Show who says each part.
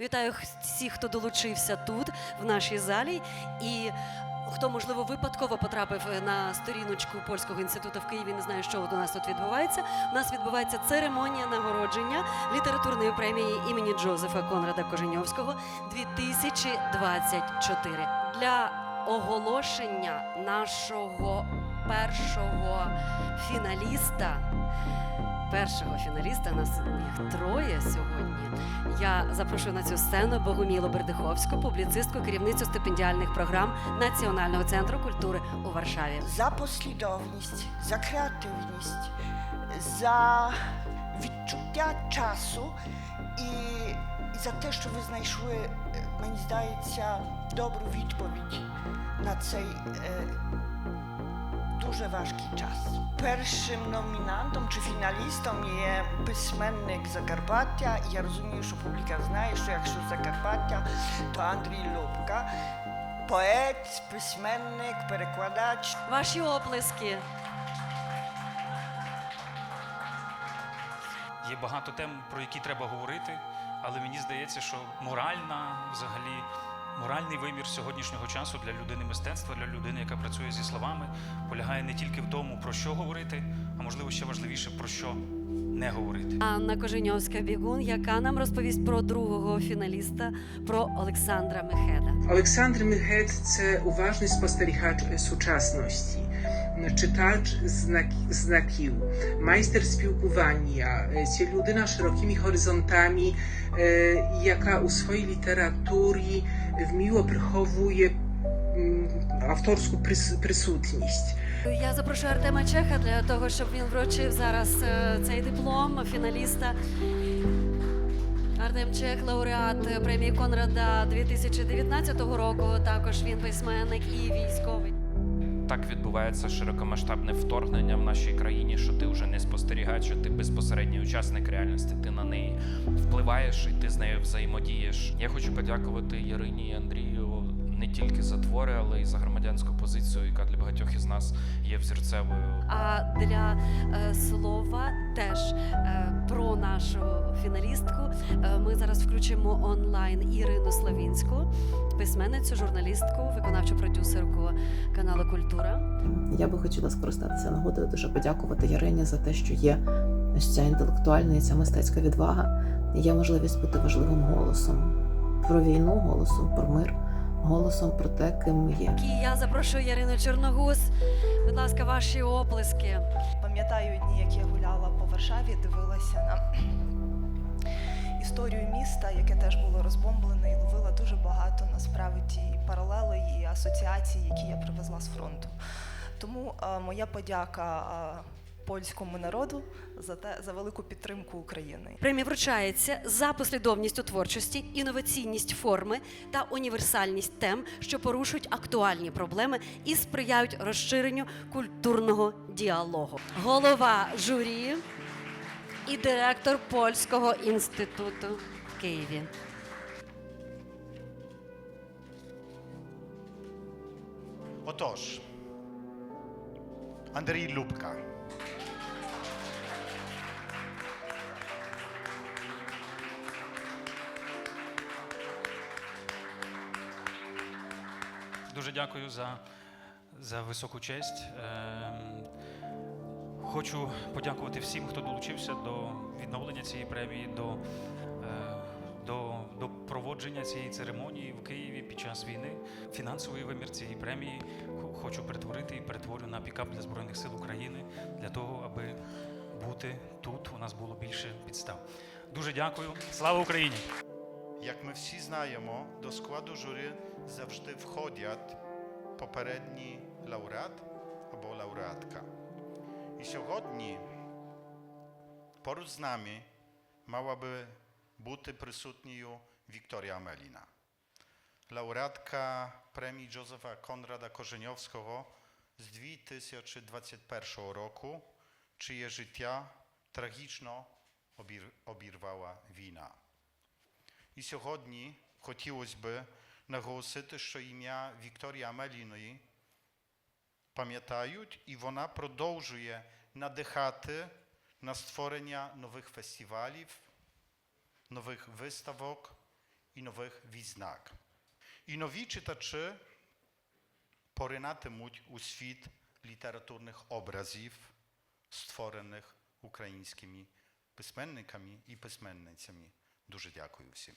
Speaker 1: Вітаю всіх, хто долучився тут, в нашій залі. І хто, можливо, випадково потрапив е, на сторіночку польського інституту в Києві, не знає, що у нас тут відбувається. У нас відбувається церемонія нагородження літературної премії імені Джозефа Конрада Коженьовського 2024. Для оголошення нашого першого фіналіста. Першого фіналіста нас їх троє сьогодні. Я запрошую на цю сцену Богомілу Бердиховську, публіцистку, керівницю стипендіальних програм Національного центру культури у Варшаві.
Speaker 2: за послідовність, за креативність, за відчуття часу і, за те, що ви знайшли, е, мені здається, добру відповідь на цей е, дуже важкий час. Першим номінантом чи фіналістом є письменник Закарпаття. Я розумію, що публіка знає, що якщо Закарпаття, то Андрій Лобка. Поет, письменник, перекладач,
Speaker 1: Ваші оплески.
Speaker 3: Є багато тем, про які треба говорити, але мені здається, що моральна, взагалі, моральний вимір сьогоднішнього часу для людини мистецтва, для людини, яка працює зі словами, полягає не тільки в тому, про що говорити, а можливо ще важливіше, про що не говорити.
Speaker 1: Анна Коженьовська бігун, яка нам розповість про другого фіналіста, про Олександра Мехеда.
Speaker 4: Олександр Мехед це уважний спостерігач сучасності, спілкування. Це людина з широкими горизонтами, е, яка у своїй літературі вміло приховує авторську прис- присутність.
Speaker 1: Я запрошую Артема Чеха для того, щоб він вручив зараз е, цей диплом фіналіста. Артем Чех, лауреат премії Конрада 2019 року. Також він письменник і військовий.
Speaker 5: Так відбувається широкомасштабне вторгнення в нашій країні, що ти вже не спостерігач, що ти безпосередній учасник реальності, ти на неї впливаєш і ти з нею взаємодієш. Я хочу подякувати Ярині і Андрію не тільки за твори, але й за громадянську позицію, яка для багатьох із нас є взірцевою.
Speaker 1: А для е, слова теж е, про нашу фіналістку е, ми зараз включимо онлайн Ірину Славінську, письменницю, журналістку, виконавчу продюсерку каналу Культура.
Speaker 6: Я би хотіла скористатися нагодою, дуже подякувати Ярині за те, що є ось ця інтелектуальна і ця мистецька відвага. Є можливість бути важливим голосом про війну, голосом про мир, голосом про те, ким ми є.
Speaker 1: І я запрошую Ярину Чорногуз. Будь ласка, ваші оплески.
Speaker 7: Пам'ятаю дні, як я гуляла по Варшаві, дивилася на історію міста, яке теж було розбомблене, і ловила дуже багато насправді паралелей і асоціацій, які я привезла з фронту. Тому е, моя подяка е, польському народу за те за велику підтримку України.
Speaker 1: Премія вручається за послідовність у творчості, інноваційність форми та універсальність тем, що порушують актуальні проблеми і сприяють розширенню культурного діалогу. Голова журі і директор польського інституту в Києві.
Speaker 8: Отож, Андрій Любка.
Speaker 3: Дуже дякую за, за високу честь. Ем, Хочу подякувати всім, хто долучився до відновлення цієї премії, до, е, до, до проводження цієї церемонії в Києві під час війни. Фінансовий вимір цієї премії хочу перетворити і перетворю на пікап для Збройних сил України для того, аби бути тут. У нас було більше підстав. Дуже дякую. Слава Україні!
Speaker 8: Як ми всі знаємо, до складу журі завжди входять попередній лауреат або лауреатка. І сьогодні поруч з нами мала би бути присутньою Вікторія Меліна, лауреатка премії Józefa Konrada Korzeniowskiego з 2021 року, чиє життя трагічно обір- обірвала війна. І сьогодні хотілося б наголосити, що ім'я Вікторія Меліної пам'ятають, і вона продовжує надихати на створення нових фестивалів, нових виставок і нових відзнак. І нові читачі поринатимуть у світ літературних образів, створених українськими письменниками і письменницями. Дуже дякую всім.